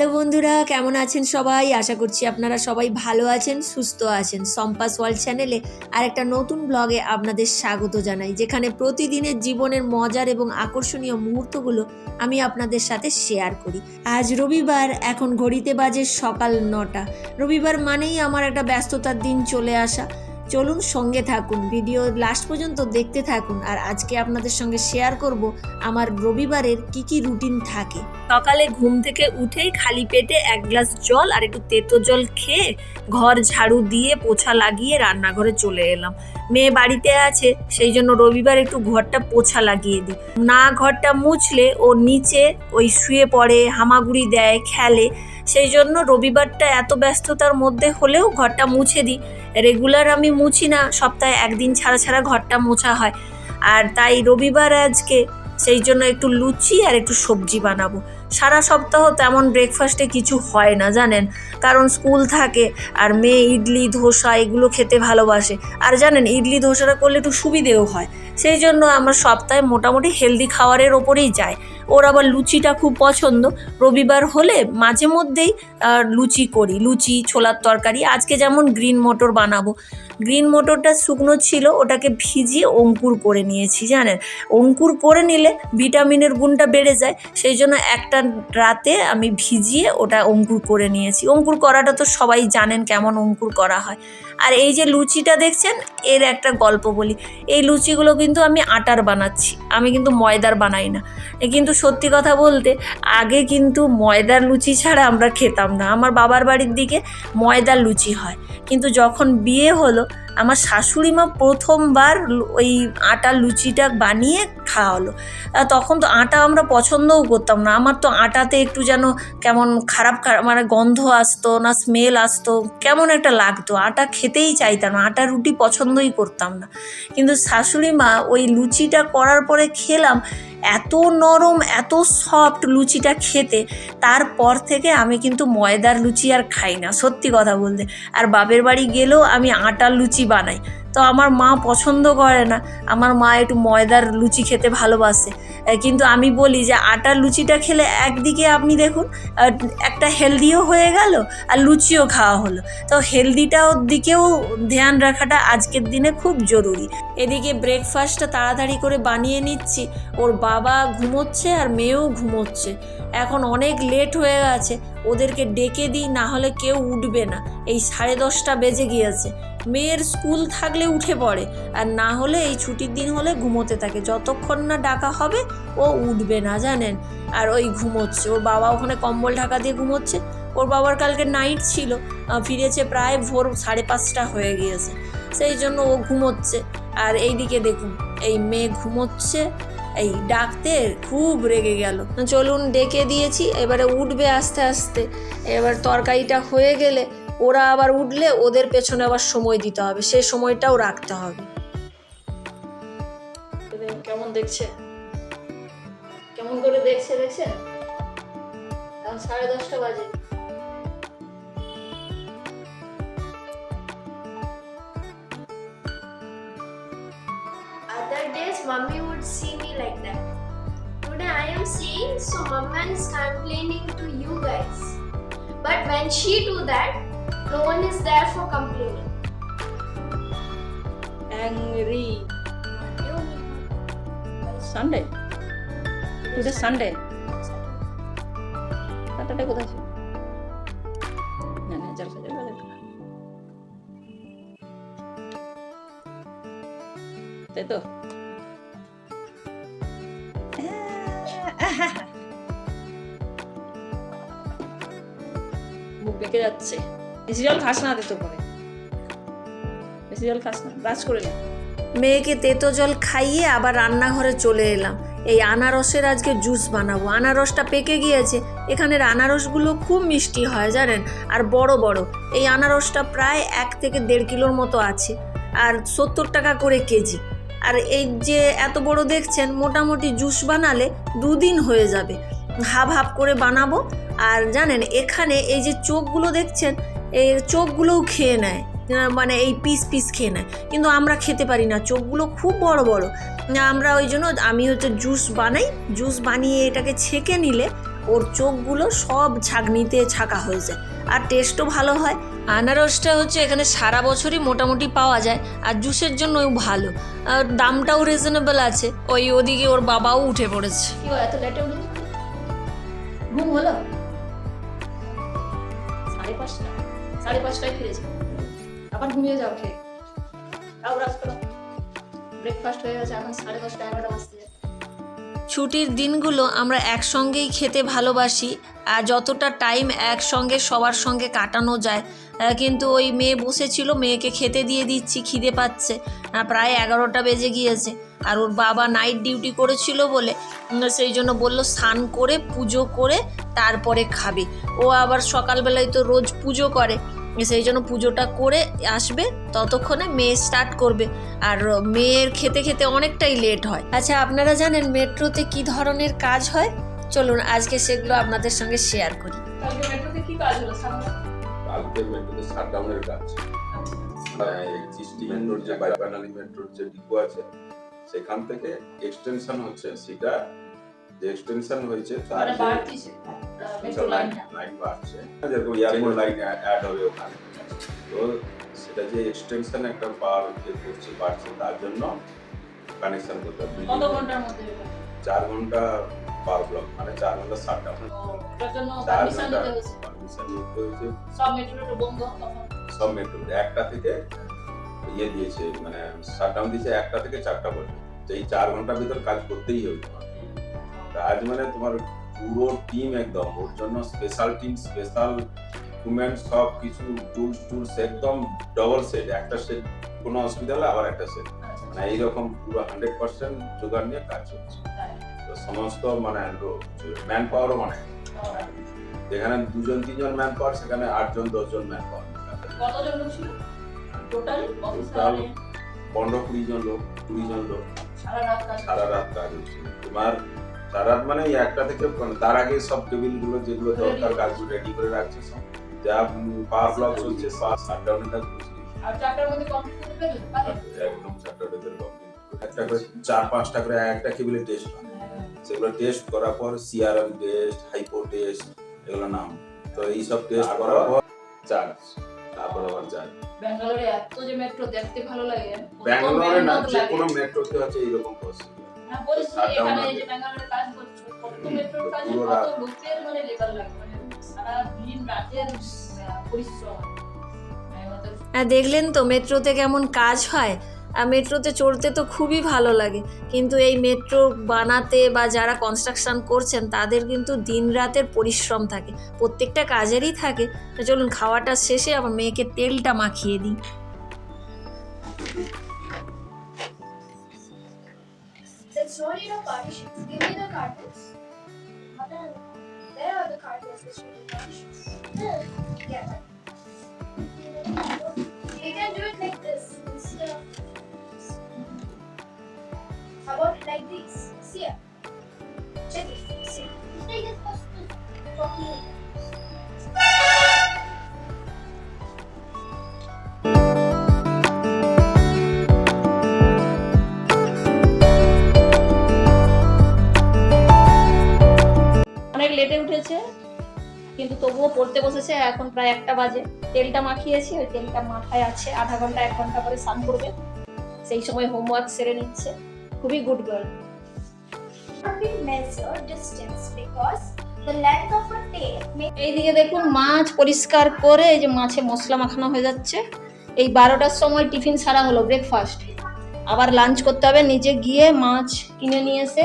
Hello বন্ধুরা, কেমন আছেন সবাই? আশা করছি আপনারা সবাই ভালো আছেন, সুস্থ আছেন। সম্পাস ওয়ার্ল্ড চ্যানেলে আর একটা নতুন ব্লগে আপনাদের স্বাগত জানাই, যেখানে প্রতিদিনের জীবনের মজার এবং আকর্ষণীয় মুহূর্তগুলো আমি আপনাদের সাথে শেয়ার করি। আজ রবিবার, এখন ঘড়িতে বাজে সকাল নটা। রবিবার মানেই আমার একটা ব্যস্ততার দিন চলে আসা। চলুন সঙ্গে থাকুন ভিডিও লাস্ট পর্যন্ত দেখতে থাকুন, আর আজকে আপনাদের সঙ্গে শেয়ার করব আমার রবিবারের কি কি রুটিন থাকে। সকালে ঘুম থেকে উঠেই খালি পেটে এক গ্লাস জল আর একটু তেতো জল খেয়ে ঘর ঝাড়ু দিয়ে পোছা লাগিয়ে রান্নাঘরে চলে এলাম। মেয়ে বাড়িতে আছে, সেই জন্য রবিবার একটু ঘরটা পোছা লাগিয়ে দিই। না ঘরটা মুছলে ও নিচে ওই শুয়ে পড়ে, হামাগুড়ি দেয়, খেলে, সেই জন্য রবিবারটা এত ব্যস্ততার মধ্যে হলেও ঘরটা মুছে দিই। রেগুলার আমি মুছি না, সপ্তাহে একদিন ছাড়া ছাড়া ঘরটা মোছা হয়। আর তাই রবিবার আজকে, সেই জন্য একটু লুচি আর একটু সবজি বানাবো। সারা সপ্তাহ তেমন ব্রেকফাস্টে কিছু হয় না, জানেন? কারণ স্কুল থাকে আর মেয়ে ইডলি, ধোসা এগুলো খেতে ভালোবাসে। আর জানেন, ইডলি, ধোসাটা করলে একটু সুবিধেও হয়। সেই জন্য আমরা সপ্তাহে মোটামুটি হেলদি খাবারের ওপরেই যায়। ওর আবার লুচিটা খুব পছন্দ। রবিবার হলে মাঝে মধ্যেই লুচি করি, লুচি, ছোলার তরকারি, আজকে যেমন গ্রিন মটর বানাবো। গ্রিন মটরটা শুকনো ছিল, ওটাকে ভিজিয়ে অঙ্কুর করে নিয়েছি, জানেন? অঙ্কুর করে নিলে ভিটামিনের গুণটা বেড়ে যায়, সেই জন্য একটা রাতে আমি ভিজিয়ে ওটা অঙ্কুর করে নিয়েছি। অঙ্কুর করাটা তো সবাই জানেন কেমন অঙ্কুর করা হয়। আর এই যে লুচিটা দেখছেন, এর একটা গল্প বলি। এই লুচিগুলো কিন্তু আমি আটার বানাচ্ছি, আমি কিন্তু ময়দার বানাই না। কিন্তু সত্যি কথা বলতে, আগে কিন্তু ময়দার লুচি ছাড়া আমরা খেতাম না। আমার বাবার বাড়ির দিকে ময়দার লুচি হয়। কিন্তু যখন বিয়ে হলো আমার শাশুড়ি মা প্রথমবার ওই আটার লুচিটা বানিয়ে খাওয়ালো। তখন তো আটা আমরা পছন্দও করতাম না। আমার তো আটাতে একটু যেন কেমন খারাপ মানে গন্ধ আসতো না স্মেল আসতো, কেমন একটা লাগতো। আটা খেতেই চাইতাম না, আটা রুটি পছন্দই করতাম না। কিন্তু শাশুড়ি মা ওই লুচিটা করার পরে খেলাম এত নরম, এত সফট লুচিটা খেতে, তারপর থেকে আমি কিন্তু ময়দার লুচি আর খাই না, সত্যি কথা বলতে। আর বাপের বাড়ি গেলেও আমি আটার লুচি বানাই। তো আমার মা পছন্দ করে না। আমার মা একটু ময়দার লুচি খেতে ভালোবাসে। কিন্তু আমি বলি যে আটার লুচিটা খেলে একদিকে আপনি দেখুন একটা হেলদিও হয়ে গেল আর লুচিও খাওয়া হলো। তো হেলদিটাও দিকেও ধ্যান রাখাটা আজকের দিনে খুব জরুরি। এদিকে ব্রেকফাস্টটা তাড়াতাড়ি করে বানিয়ে নিচ্ছি। ওর বাবা ঘুমোচ্ছে আর মেয়েও ঘুমোচ্ছে। এখন অনেক লেট হয়ে গেছে। ওদেরকে ডেকে দিই, না হলে কেউ উঠবে না। এই সাড়ে দশটা বেজে গিয়েছে। মেয়ের স্কুল থাকলে উঠে পড়ে, আর না হলে এই ছুটির দিন হলে ঘুমোতে থাকে। যতক্ষণ না ডাকা হবে, ও উঠবে না, জানেন? আর ওই ঘুমোচ্ছে। ওর বাবা ওখানে কম্বল ঢাকা দিয়ে ঘুমোচ্ছে। ওর বাবার কালকে নাইট ছিল। ফিরেছে প্রায় ভোর সাড়ে পাঁচটা হয়ে গিয়েছে। সেই জন্য ও ঘুমোচ্ছে। আর এইদিকে দেখুন, এই মেয়ে ঘুমোচ্ছে। এই ডাকতে খুব রেগে গেল। চলুন ডেকে দিয়েছি, এবারে উঠবে আস্তে আস্তে। এবার তরকারিটা হয়ে গেলে ওরা আবার উঠলে ওদের পেছনে আবার সময় দিতে হবে, সে সময়টাও রাখতে হবে। কেমন দেখছে? কেমন করে দেখছে দেখছে সাড়ে দশটা বাজে। mommy would see me like that. Today, I am seeing, so mama is complaining to you guys. But when she do that, no one is there for complaining. angry You Sunday. Today Sunday. Saturday কোথায় ছিল না না জল খাই জল তাই তো মুখ বেঁকে যাচ্ছে। বেশি জল খাস না তো করে। বেশি জল খাস না, ব্রাশ করে নে। মেয়েকে তেতো জল খাইয়ে আবার রান্নাঘরে চলে এলাম। এই আনারসের আজকে জুস বানাবো। আনারসটা পেকে গিয়েছে। এখানের আনারসগুলো খুব মিষ্টি হয়, জানেন? আর বড় বড়। এই আনারসটা প্রায় এক থেকে দেড় কিলোর মতো আছে। আর সত্তর টাকা করে কেজি। আর এই যে এত বড় দেখছেন, মোটামুটি জুস বানালে দুদিন হয়ে যাবে। হাফ হাফ করে বানাবো। আর জানেন, এখানে এই যে চোখগুলো দেখছেন এই চোখগুলোও খেয়ে নেয়। মানে এই পিস পিস খেয়ে নেয়। কিন্তু আমরা খেতে পারি না, চোখগুলো খুব বড় বড়। আমরা ওই জন্য আমি হচ্ছে জুস বানাই। জুস বানিয়ে এটাকে ছেঁকে নিলে ওর চোখগুলো সব ছাগনিতে ছাকা হয়ে যায়। আর টেস্টও ভালো হয়। আনারসটা হচ্ছে এখানে সারা বছরই মোটামুটি পাওয়া যায়। আর জুসের জন্যও ভালো। আর দামটাও রিজনেবল আছে। ওই ওদিকে ওর বাবাও উঠে পড়েছে। এত লেটে ঘুম হলো সাড়ে পাঁচটা, সাড়ে পাঁচটায় আবার ঘুমিয়ে যাও খেয়ে। তাও রাত ব্রেকফাস্ট হয়ে গেছে, এখন সাড়ে দশটা, এগারোটা বাজতে ছুটির দিনগুলো আমরা একসঙ্গেই খেতে ভালোবাসি, আর যতটা টাইম একসঙ্গে, সবার সঙ্গে কাটানো যায়। কিন্তু ওই মেয়ে বসেছিল, মেয়েকে খেতে দিয়ে দিচ্ছি, খিদে পাচ্ছে। প্রায় এগারোটা বেজে গিয়েছে, আর ওর বাবা নাইট ডিউটি করেছিল বলে সেই জন্য বলল স্নান করে পুজো করে তারপরে খাবে। ও আবার সকালবেলায় তো রোজ পুজো করে সেই জন্য পুজোটা করে আসবে ততক্ষণে মেয়ে স্টার্ট করবে। আর মেয়ের খেতে খেতে অনেকটাই লেট হয়। আচ্ছা আপনারা জানেন মেট্রোতে কি ধরনের কাজ হয়? চলুন আজকে সেগুলো আপনাদের সঙ্গে শেয়ার করি। মেট্রোতে কি কাজ হলো সামনে? কালকে মেট্রোতে শাটডাউনের কাজ। এক্সিস্টিং মেট্রোর যে বাইপানালি মেট্রোর যে ডিপো আছে সেখান থেকে এক্সটেনশন হচ্ছে সেটা যে এক্সটেনশন হয়েছে তার মানে বাড়তি মেট্রো লাইনটা লাইন বাড়ছে। যেরকম এয়ারপোর্ট লাইন অ্যাড হবে ওখানে। তো সেটা যে এক্সটেনশন একটা পার যে করছে বাড়ছে তার জন্য কানেকশন করতে হবে? চার ঘণ্টা পার ব্লক মানে চার ঘণ্টা এটার জন্য চার ঘণ্টা পারমিশন নিতে হয়েছে। সব মেট্রো একটা থেকে ইয়ে দিয়েছে মানে শাটডাউন দিয়েছে একটা থেকে চারটা পর্যন্ত। তো এই চার ঘণ্টার ভিতর কাজ করতেই হবে তোমার কাজ মানে তোমার পুরো টিম একদম ওর জন্য স্পেশাল টিম স্পেশাল ইকুইপমেন্ট সব কিছু টুলস টুলস একদম ডবল সেট একটা সেট কোনো অসুবিধা হলে আবার একটা সেট আচ্ছা, মানে এইরকম পুরো হান্ড্রেড পার্সেন্ট জোগাড় নিয়ে কাজ হচ্ছে। তো সমস্ত মানে ম্যান পাওয়ারও মানে যেখানে দুজন তিনজন ম্যান পাওয়ার সেখানে আটজন দশজন ম্যান পাওয়ার কতজন ছিল? টোটাল Total পনেরো কুড়ি জন লোক কুড়ি জন লোক। সারা রাত কাজ সারা রাত কাজ হচ্ছে। তোমার সারা রাত মানে একটা থেকে মানে তার আগে সব টেবিলগুলো যেগুলো দরকার কাজগুলো রেডি করে রাখছে সব। যা পাওয়ার ব্লক চলছে করছে আর চারটার মধ্যে কমপ্লিট করতে পারলে একদম চারটা ভেতরে কমপ্লিট একটা করে চার পাঁচটা করে একটা কেবিলে টেস্ট হয়। সেগুলো টেস্ট করার পর সিআরএম টেস্ট হাইপো টেস্ট এগুলো নাম। তো এই সব টেস্ট করার পর চার্জ তারপর আবার যাই। ব্যাঙ্গালোরে এত যে মেট্রো দেখতে ভালো লাগে ব্যাঙ্গালোরে না যে। কোনো মেট্রোতে আছে এইরকম না বলছি এখানে যে ব্যাঙ্গালোরে কাজ করছ কত মেট্রোর কাজ কত লোকের মানে লেবার লাগে মানে সারা দিন রাতের পরিশ্রম। হ্যাঁ দেখলেন তো মেট্রোতে কেমন কাজ হয়? মেট্রোতে চড়তে তো খুবই ভালো লাগে। কিন্তু এই মেট্রো বানাতে বা যারা কনস্ট্রাকশন করছেন, তাদের কিন্তু দিন রাতের পরিশ্রম থাকে। প্রত্যেকটা কাজেরই থাকে। চলুন, খাওয়াটা শেষে আমার মেয়েকে তেলটা মাখিয়ে দিই. Yeah. তবুও পড়তে বসেছে, এখন প্রায় একটা বাজে। তেলটা মাখিয়েছি, ওই তেলটা মাথায় আছে, আধা ঘণ্টা, এক ঘণ্টা করে স্নান করবে। সেই সময় হোমওয়ার্ক সেরে নিচ্ছে। খুবই গুড গার্ল এইদিকে দেখুন, মাছ পরিষ্কার করে এই যে মাছে মশলা মাখানো হয়ে যাচ্ছে। এই বারোটার সময় টিফিন সারা হলো ব্রেকফাস্ট আবার লাঞ্চ করতে হবে, নিজে গিয়ে মাছ কিনে নিয়ে এসে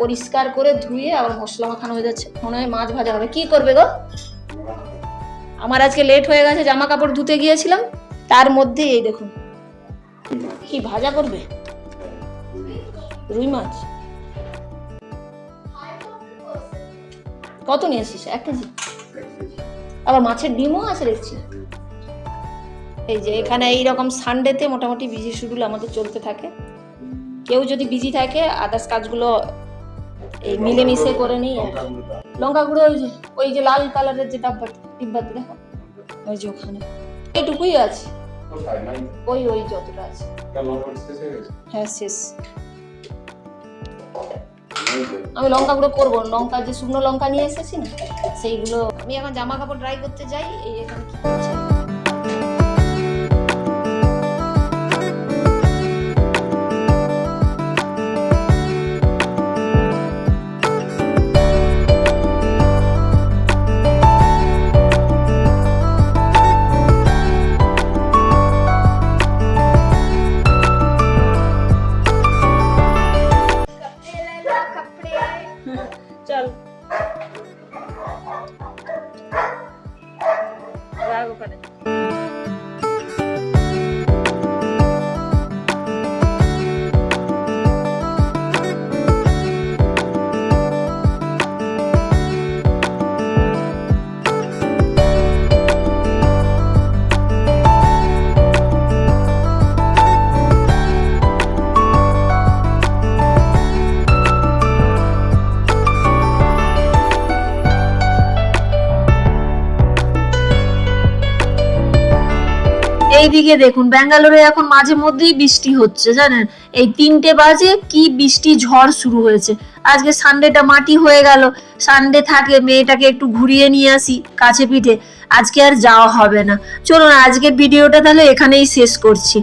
পরিষ্কার করে ধুয়ে আবার মশলা মাখানো হয়ে যাচ্ছে। মনে হয় মাছ ভাজা হবে। কি করবে গো? আমার আজকে লেট হয়ে গেছে, জামা কাপড় ধুতে গিয়েছিলাম। তার মধ্যে এই দেখুন। কি ভাজা করবে? রুই মাছ। কত নিয়ে আসিস এক কেজি। আবার মাছের ডিমও আছে দেখছি। এই যে এখানে এইরকম সানডেতে মোটামুটি বিজি শিডিউল আমাদের চলতে থাকে। কেউ যদি বিজি থাকে আদার্স কাজগুলো এই মিলেমিশে করে নিই লঙ্কা গুঁড়ো ওই যে ওই যে লাল কালারের যে ডিব্বাতে দেখো ওই যে ওখানে। এইটুকুই আছে। ওই ওই যতটা আছে। হ্যাঁ শেষ। আমি লঙ্কা গুঁড়ো করব লঙ্কা যে শুকনো লঙ্কা নিয়ে এসেছি না সেইগুলো আমি এখন জামা কাপড় ড্রাই করতে যাই এই এখানে রাগ ওখানে এইদিকে দেখুন, ব্যাঙ্গালোরে এখন মাঝে মধ্যেই বৃষ্টি হচ্ছে, জানেন? এই তিনটে বাজে কি বৃষ্টি ঝড় শুরু হয়েছে। আজকে সানডেটা মাটি হয়ে গেল। সানডে থাকে, মেয়েটাকে একটু ঘুরিয়ে নিয়ে আসি কাছে পিঠে। আজকে আর যাওয়া হবে না। চলুন আজকে ভিডিওটা তাহলে এখানেই শেষ করছি।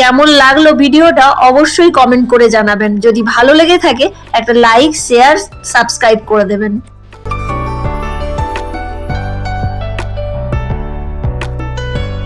কেমন লাগল ভিডিওটা অবশ্যই কমেন্ট করে জানাবেন। যদি ভালো লেগে থাকে, একটা লাইক শেয়ার সাবস্ক্রাইব করে দেবেন।